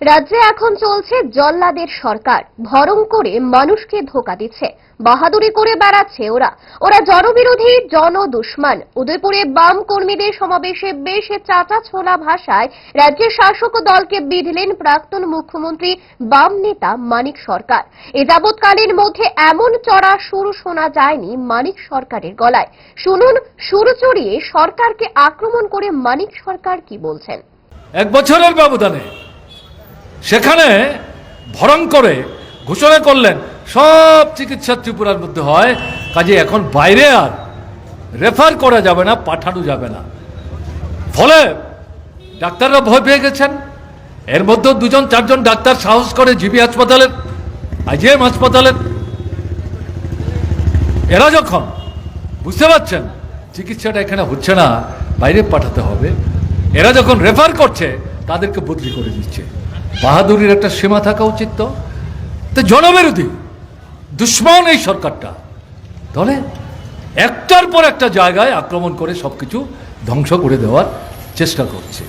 রাজ্যে এখন চলছে জল্লাদের সরকার। ভরং করে মানুষকে ধোকা দিচ্ছে। বাহাদুরি করে বেড়াচ্ছে ওরা। ওরা জনবিরোধী, জনদুশ্মন। উদয়পুরে বাম কর্মীদের সমাবেশে বেশ চাটা ছোলা ভাষায় রাজ্যের শাসক দলকে বিধলেন প্রাক্তন মুখ্যমন্ত্রী বাম নেতা মানিক সরকার। এ যাবৎকালের মধ্যে এমন চড়া সুর শোনা যায়নি মানিক সরকারের গলায়। শুনুন, সুর চড়িয়ে সরকারকে আক্রমণ করে মানিক সরকার কি বলছেন? এক বছরের ব্যবধানে সেখানে ভরং করে ঘোষণা করলেন, সব চিকিৎসা ত্রিপুরার মধ্যে হয়, কাজে এখন বাইরে আর রেফার করা যাবে না, পাঠানো যাবে না। ফলে ডাক্তাররা ভয় পেয়ে গেছেন। এর মধ্যে দুজন, চারজন ডাক্তার সাহস করে জিবি হাসপাতালের আইজিএম হাসপাতালের। এরা যখন বুঝতে পারছেন চিকিৎসাটা এখানে হচ্ছে না, বাইরে পাঠাতে হবে, এরা যখন রেফার করছে, তাদেরকে বদলি করে দিচ্ছে। বাহাদুরির একটা সীমা থাকা উচিত তো। তো জনবিরোধী, দুশ্মন এই সরকারটা। তাহলে একটার পর একটা জায়গায় আক্রমণ করে সবকিছু ধ্বংস করে দেওয়ার চেষ্টা করছে।